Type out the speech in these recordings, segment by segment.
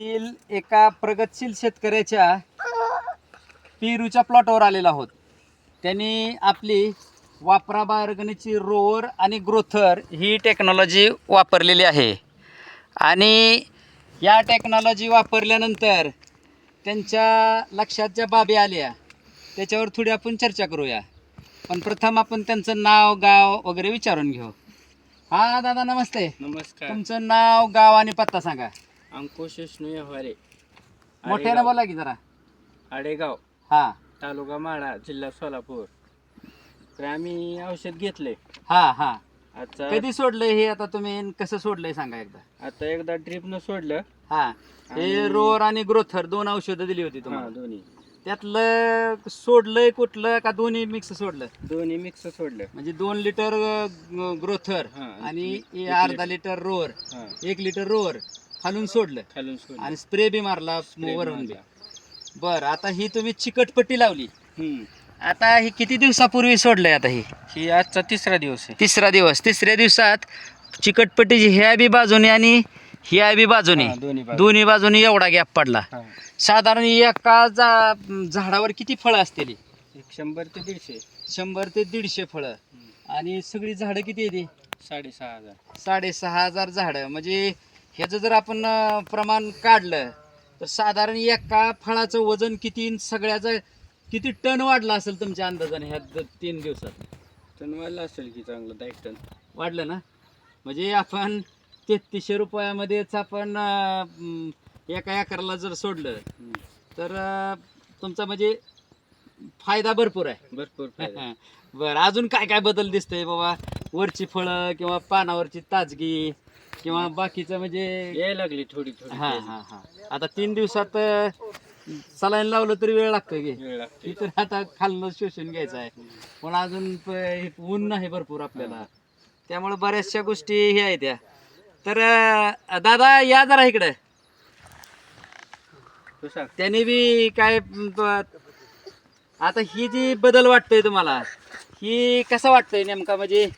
एका प्रगतशील शेतकऱ्याच्या पेरूच्या प्लॉटवर आलेलो आहोत. त्यांनी आपली वापरा बार्गनीची रोवर आणि ग्रोथर ही टेक्नॉलॉजी वापरलेली आहे. आणि या टेक्नॉलॉजी वापरल्यानंतर त्यांच्या लक्षात ज्या बाबी आल्या त्याच्यावर थोडी आपण चर्चा करूया. पण प्रथम आपण त्यांचं नाव गाव वगैरे विचारून घेऊ. हा दादा नमस्ते. नमस्कार. तुमचं नाव गाव आणि पत्ता सांगा. अंकुश विष्णू व्यवहारे मोठ्यानं बोला की जरा. आडेगाव हा. तालुका माढा जिल्हा सोलापूर. तर आम्ही औषध घेतले. हा हा. आता कधी सोडलंय हे आता तुम्ही कसं सोडलंय सांगा एकदा. आता एकदा ट्रिपनं सोडलं. हा. हे आणि- रोर आणि ग्रोथर दोन औषधं दिली होती हा तुम्हाला दोन्ही. त्यातलं सोडलंय कुठलं का दोन्ही मिक्स सोडलं? दोन्ही मिक्स सोडलं. म्हणजे दोन लिटर ग्रोथर हा, आणि एक हे. अर्धा लिटर रोर हा. एक लिटर रोर खालून सोडलं. खालून सोडलं. आणि स्प्रे बी मारला Spray वरून बी. मारला. बर आता ही तुम्ही चिकटपट्टी लावली. हम्म. आता ही किती दिवसापूर्वी सोडलंय आता ही? ही आजचा तिसरा दिवस आहे. तिसरा दिवस. तिसऱ्या दिवसात चिकटपट्टीची ह्या बी बाजूने आणि ह्या बी बाजूने. हा, दोन्ही बाजू. दोन्ही बाजूने एवढा गॅप पडला. हा. साधारण एका जा झाडावर किती फळं असतील? एक शंभर ते दीडशे. शंभर ते दीडशे फळं. आणि सगळी झाडं किती येते साडेसहा हजार. साडेसहा हजार झाडं. म्हणजे ह्याचं जर आपण प्रमाण काढलं तर साधारण एका फळाचं वजन किती सगळ्याचं किती टन वाढलं असेल तुमच्या अंदाजाने ह्या तीन दिवसात? टनवाला असेल की चांगलं दहा टन. वाढलं ना? म्हणजे आपण तेहतीसशे रुपयामध्येच आपण एका एकराला जर सोडलं. तर तुमचा म्हणजे फायदा भरपूर आहे. भरपूर फायदा. बरं अजून काय काय बदल दिसतंय बाबा? वरची फळं किंवा पानावरची ताजगी? किंवा बाकीचं म्हणजे यायला लागली थोडी थोडी हा हा हा. आता तीन दिवसात सलाईन लावलं तरी वेळ लागतो की. वेळ लागते ती तर आता खालनं शोषून घ्यायचं आहे. पण अजून प- हे ऊन नाही भरपूर आपल्याला. त्यामुळे बऱ्याचशा गोष्टी हे आहेत त्या तर अं, दादा या जरा इकडे. तू सांग. त्याने बी काय म, प- आता ही जी बदल वाटतोय तुम्हाला ही कसं वाटतंय नेमका? म्हणजे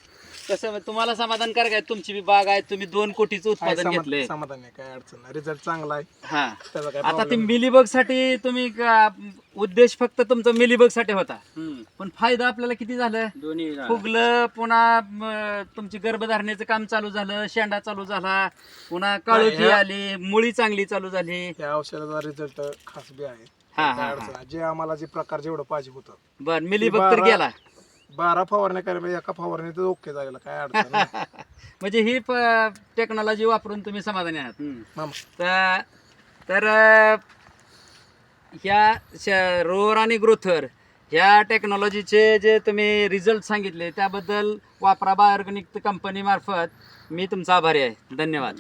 कसं तुम्हाला समाधान कर काय? तुमची बी बाग आहे तुम्ही दोन कोटीचं उत्पादन घेतलंय. समाधान आहे काय अडचण नाही. रिझल्ट चांगला आहे. हा. त्याचा काय आता ते नाही. मिलीबगसाठी तुम्ही का- उद्देश फक्त तुमचा मिलीबगसाठी होता. हम्म. पण फायदा आपल्याला किती झालं? दोन्ही झालं. फुगलं पुन्हा म, तुमची गर्भधारणेचं काम चालू झालं शेंडा चालू झाला पुन्हा काळोखी ह्या- आली मुळी चांगली चालू झाली. या औषधाचा रिझल्ट खास बी आहे. हा काय हा. अडचण नाही. जे आम्हाला जे प्रकार जेवढं पाहिजे होतं. बर मिलीबग तर बारा- गेला. बारा फवारण्या करायला एका फवारणीत ओके झालेला काय अडचण नाही. म्हणजे ही टेक्नॉलॉजी वापरून तुम्ही समाधानी आहात. मामा. तर तर अं, ह्या श- रोअर आणि ग्रोथर ह्या टेक्नॉलॉजीचे जे तुम्ही रिझल्ट सांगितले त्याबद्दल वापरा बायोर्गॅनिक कंपनी मार्फत मी तुमचा आभारी आहे. धन्यवाद.